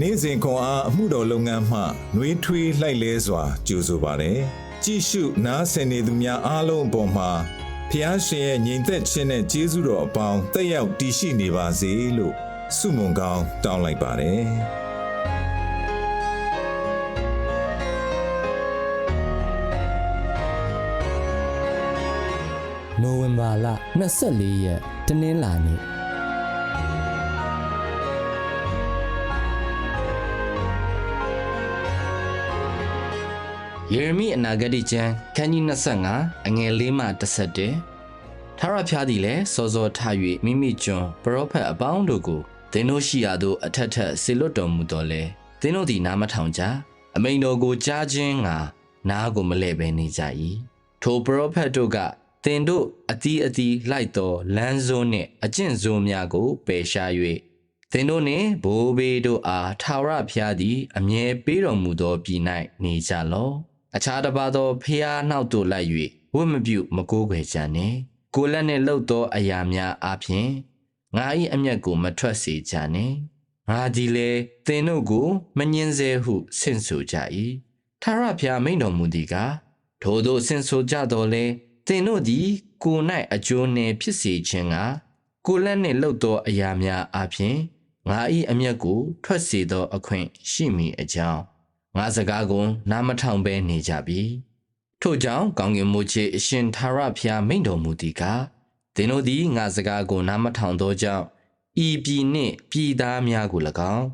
နေ့စဉ်ခွန်အားအမှုတော်လုပ်ငန်းမှနှွေးထွေးလှိုက်လဲစွာကြိုဆိုပါတယ်ကြည့်ရှုနားဆင်နေသူများအားလုံးအပေါ်မှာဖျားရှင်ရဲ့ညီသက်ခြင်းနဲ့ကျေးဇူးတော်အပေါင်းတက်ရောက်တည်ရှိနေပါစေလို့ဆုမွန်ကောင်းတောင်းလိုက်ပါတယ်နိုဝင်ဘာလ24ရက်တနင်္လာနေ့ ယေရမိအနာဂတိကျမ်းခန်းကြီး25အငယ်၄မှ31ထာဝရဖျားသည်လည်းစောစောထ၍မိမိကျွန်ပရောဖက်အပေါင်းတို့ကိုသင်တို့ရှိရာသို့အထက်ထက်ဆေလွတ်တော်မူတော်လဲသင်တို့သည်နားမထောင်ကြအမိန်တော်ကိုကြားခြင်းငါနားကိုမလဲ့ဘဲနေကြ၏ထိုပရောဖက်တို့ကသင်တို့အတီးအတီးလိုက်တော်လမ်းစိုးနှင့်အကျင့်စိုးများကိုပယ်ရှား၍သင်တို့နှင့်ဘိုးဘေးတို့အားထာဝရဘုရားသည် အမြဲပေးတော်မူသောပြည်၌နေကြလော့ အခြားတစ်ပါးသောဖျားနှောက်တို့လိုက်၍ဝတ်မပြုမကိုးကွယ်ကြနှင့်ကိုယ်လက်နှင့်လှုပ်သောအရာများအပြင်ငါ၏အမျက်ကိုမထွက်စေကြနှင့်ငါဒီလေသင်တို့ကိုမငင်းစေဟုဆင့်ဆိုကြ၏ထာဝရဘုရားမိန်တော်မူသည်ကားထို့သောဆင့်ဆိုကြတော်လဲသင်တို့သည်ကိုယ်၌အကျိုးနှင့်ဖြစ်စေခြင်းကကိုယ်လက်နှင့်လှုပ်သောအရာများအပြင်ငါ၏အမျက်ကိုထွက်စေသောအခွင့်ရှိမိအကြောင်း ငါစကားကိုနားမထောင်ဘဲနေကြပြီထို့ကြောင့်ကောင်းကင်မိုးချေအရှင်သာရဖျားမိန်တော်မူသည်ကားသင်တို့သည်ငါစကားကိုနားမထောင်သောကြောင့်ဤပြည်နှင့်ပြည်သားများကို၎င်း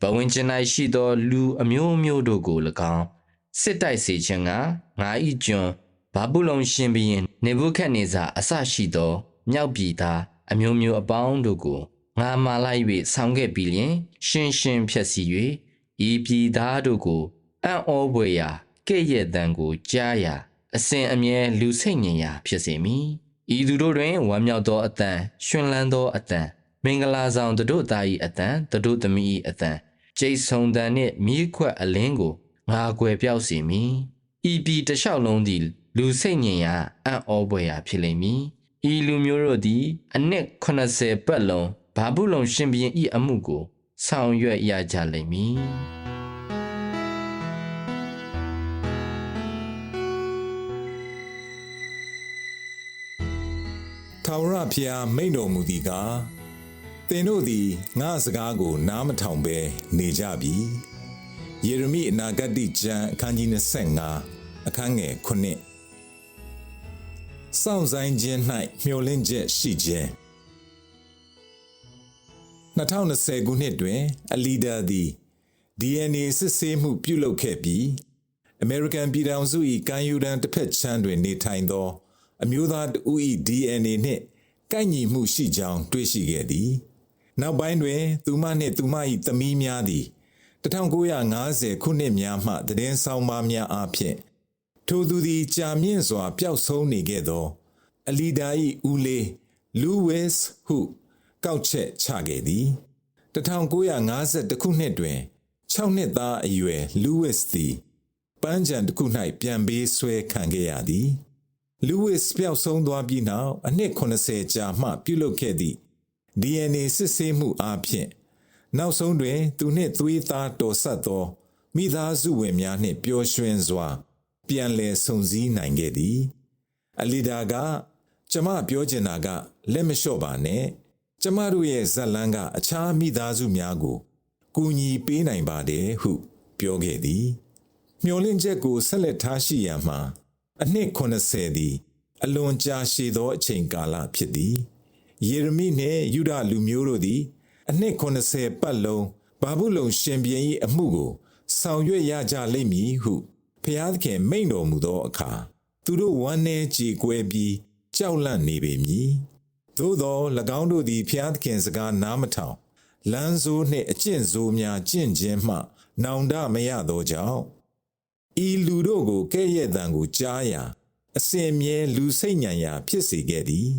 ဘဝင်ကျင်၌ရှိသော လူအမျိုးမျိုးတို့ကို၎င်းစစ်တိုက်စေခြင်းကငါ၏ကျွန်ဘာဘူးလုံရှင်ဘီရင်နေဘုခက်နေစာအဆရှိသောမြောက်ပြည်သားအမျိုးမျိုးအပေါင်းတို့ကိုငါမာလိုက်၍ဆောင်းခဲ့ပြီးလျင် ရှင်းရှင်းဖြက်စီ၍ ဤပြည်သားတို့ကိုအံ့ဩဖွယ်ရာကဲ့ရဲ့တံကိုကြားရာအစဉ်အမြဲလူစိတ်ညင်ရာဖြစ်စေမည်ဤသူတို့တွင်ဝမ်းမြောက်သောအတန်ရှင်လန်းသောအတန်မင်္ဂလာဆောင်တို့သား၏အတန်တို့သမီး၏အတန်ကျိတ်ဆုံတန်နှင့်မြေခွက်အလင်းကိုငါကွယ်ပြောက်စေမည်ဤပြည်တစ်လျှောက်လုံးသည် လူစိတ်ညင်ရာအံ့ဩဖွယ်ရာဖြစ်လိမ့်မည်ဤလူမျိုးတို့သည် အနှစ်80ပတ်လုံးဘာဘူးလုံရှင်ဘရင်ဤအမှုကို ဆောင်ရွက်ရကြလိမ့်မည်ထာဝရဘုရားမိန့်တော်မူသည်ကားသင်တို့သည်ငါစကားကို နားမထောင်ဘဲနေကြပြီယေရမိအနာဂတ်ကျမ်းအခန်းကြီး25အခန်းငယ်9စောင့်ဆိုင်ခြင်း၌မျှော်လင့်ချက်ရှိခြင်း 2020ခုနှစ်တွင် အလီဒါသည် DNA စစ်ဆေးမှုပြုလုပ်ခဲ့ပြီး American ပြည်ထောင်စု၏ကမ်းယူတန်းတစ်ဖက်ခြမ်းတွင်နေထိုင်သော အမျိုးသားတဦး၏ DNA နှင့်ကိုက်ညီမှုရှိကြောင်းတွေ့ရှိခဲ့သည်။နောက်ပိုင်းတွင် သူမနှင့်သူမ၏သမီးများသည်1950ခုနှစ်များမှတည်င်းဆောင်ပါများအားဖြင့်ထိုသူသည်ကြာမြင့်စွာပျောက်ဆုံးနေခဲ့သော အလီဒါ၏ဦးလေးလူးဝစ်ဟု ကောက်ချက်ချခဲ့သည်1950ခုနှစ်တွင်6နှစ်သားအရွယ်လူးဝစ်သည်ပန်းချံတစ်ခု၌ပြန်ပေးဆွဲခံခဲ့ရသည်လူးဝစ်ပျောက်ဆုံးသွားပြီးနောက်အနှစ်80ကြာမှပြုလုပ်ခဲ့သည့် DNA စစ်ဆေးမှုအားဖြင့်နောက်ဆုံးတွင်သူနှင့်သွေးသားတော်ဆက်သောမိသားစုဝင်များနှင့်ပျော်ရွှင်စွာ ပြန်လည်ဆုံစည်းနိုင်ခဲ့သည် အလီဒါက ကျမပြောချင်တာကလက်မလျှော့ပါနဲ့ ကျမတို့ရဲ့ဇက်လန်းကအခြားမိသားစုများကိုကူညီပေးနိုင်ပါတယ်ဟုပြောခဲ့သည်မျော်လင့်ချက်ကိုဆက်လက်ထားရှိရန်မှာအနှစ်80သည်အလွန်ကြာရှည်သောအချိန်ကာလဖြစ်သည်ယေရမိနှင့်ယူဒလူမျိုးတို့သည် အနှစ်80ပတ်လုံးဘာဘူးလုံရှင်ပြန်၏အမှုကိုဆောင်ရွက်ရကြလိမ့်မည်ဟုဖျားသခင်မိန့်တော်မူသောအခါသူတို့ဝမ်းနည်းကြေကွဲပြီးကြောက်လန့်နေပေမည် သို့သော၎င်းတို့သည်ဖျားသခင်စကားနားမထောင်လမ်းဆိုးနှင့်အကျင့်ဆိုးများကျင့်ခြင်းမှ နောင်တမရသောကြောင့်ဤလူတို့ကိုကဲ့ရဲ့တံကိုကြားရာအစဉ်မြဲလူစိတ်ညံရာဖြစ်စေခဲ့သည်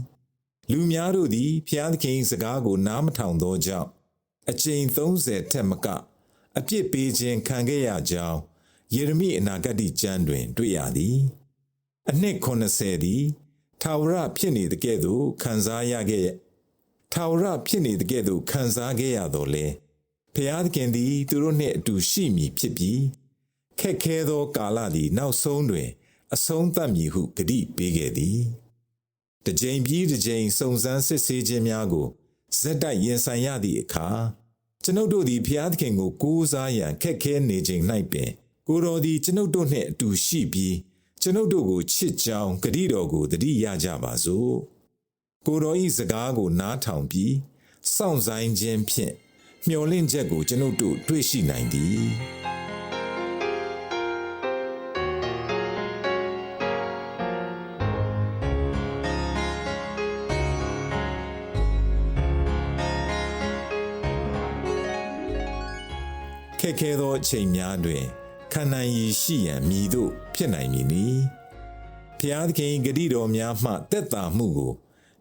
လူများတို့သည်ဖျားသခင်စကားကိုနားမထောင်သောကြောင့်အကျိန်30ထက်မကအပြစ်ပေးခြင်းခံခဲ့ရကြောင်းယေရမိအနာဂတ်ကျမ်းတွင် တွေ့ရသည် အနှစ်80သည် ထာဝရဖြစ်နေတဲ့ကဲ့သို့ခံစားရခဲ့ထာဝရဖြစ်နေတဲ့ကဲ့သို့ခံစားခဲ့ရတော့လေဖျားသခင်သည်သူတို့နှင့်အတူရှိမည်ဖြစ်ပြီးခက်ခဲသောကာလသည် နောက်ဆုံးတွင် အဆုံးသတ်မည်ဟုဂတိပေးခဲ့သည်တစ်ကြိမ်ပြီးတစ်ကြိမ်စုံစမ်းစစ်ဆေးခြင်းများကိုဇက်တိုက်ရင်ဆိုင်ရသည့်အခါကျွန်ုပ်တို့သည်ဖျားသခင်ကိုကိုးစားရန်ခက်ခဲနေခြင်း၌ပင်ကိုယ်တော်သည်ကျွန်ုပ်တို့နှင့်အတူရှိပြီး ကျွန်ုပ်တို့ကိုချစ်ကြောင်းဂတိတော်ကိုတတိရကြပါစို့ကိုယ်တော်ဤစကားကိုနားထောင်ပြီးစောင့်ဆိုင်ခြင်းဖြင့်မျှော်လင့်ချက်ကိုကျွန်ုပ်တို့တွေ့ရှိနိုင်သည်ခက်ခဲသောအချိန်များတွင် ခံနိုင်ရည်ရှိရန်မြည်သို့ဖြစ်နိုင်မည်နီဖျားသခင်၏ဂတိတော်များမှတက်တာမှုကို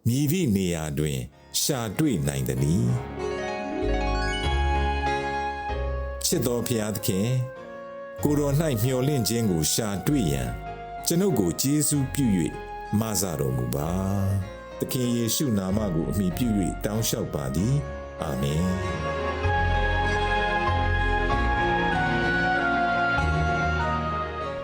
မြည်သည့်နေရာတွင် ရှာတွေ့နိုင်သည်နီချစ်တော်ဖျားသခင်ကိုယ်တော်၌မျှော်လင့်ခြင်းကို ရှာတွေ့ရန်ကျွန်ုပ်ကိုကျေးဇူးပြု၍မဆတော်မူပါသခင်ယေရှုနာမကိုအမိပြု၍တောင်းလျှောက်ပါသည်အာမင်